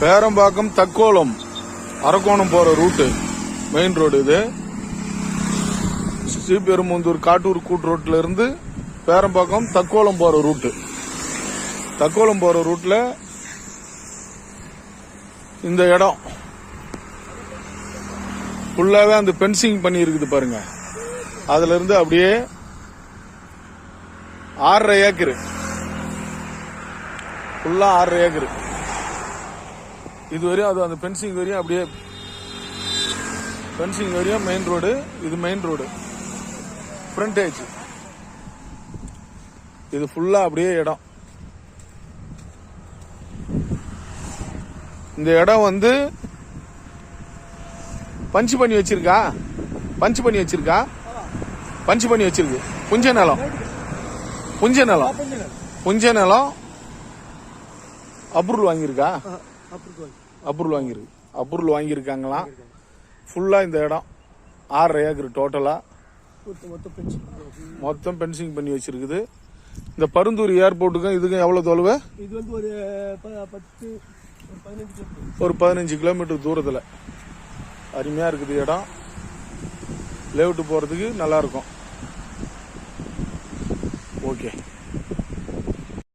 பேரம்பாக்கம் தக்கோலம் அரக்கோணம் போற route. Main road இது. ஸ்ரீபெரும்புந்தூர் காட்டூர் கூட்டு ரோட்ல இருந்து பேரம்பாக்கம் தக்கோலம் போற ரூட்டு. தக்கோலம் போற ரூட்ல இந்த இடம். ஃபுல்லாவே அந்த பென்சிங் பண்ணி இருக்குது பாருங்க. அதுல இருந்து அப்படியே ஆறரை ஏக்கரு. ஃபுல்லா ஆறரை ஏக்கரு. இது வரையும் அது அந்த பென்சிங் வரையும் அப்படியே பென்சிங் வரையும் மெயின் ரோடு இது மெயின் ரோடு ஃப்ரண்டேஜ் இது ஃபுல்லா அப்படியே இடம். இந்த இடம் வந்து பஞ்சு பண்ணி வச்சிருக்கா? பஞ்சு பண்ணி வச்சிருக்கா? பஞ்சு பண்ணி வச்சிருக்கு. புஞ்ச நிலம். புஞ்ச நிலம். புஞ்ச நிலம். அப்ரூவல் வாங்கியிருக்கா? அப்ரூவல் வாங்கியிருக்கு அப்ரூவல் வாங்கியிருக்காங்களாம் ஃபுல்லாக இந்த இடம். ஆறரை ஏக்கர் டோட்டலாக மொத்தம் பென்சிங் பண்ணி வச்சிருக்குது. இந்த பருந்தூர் ஏர்போர்ட்டுக்கும் இதுக்கும் எவ்வளோ தொலைவு? இது வந்து ஒரு பத்து ஒரு பதினஞ்சு கிலோமீட்டர் ஒரு பதினஞ்சு கிலோமீட்டர் தூரத்தில். அருமையாக இருக்குது இடம். லேவுட்டு போகிறதுக்கு நல்லா இருக்கும். ஓகே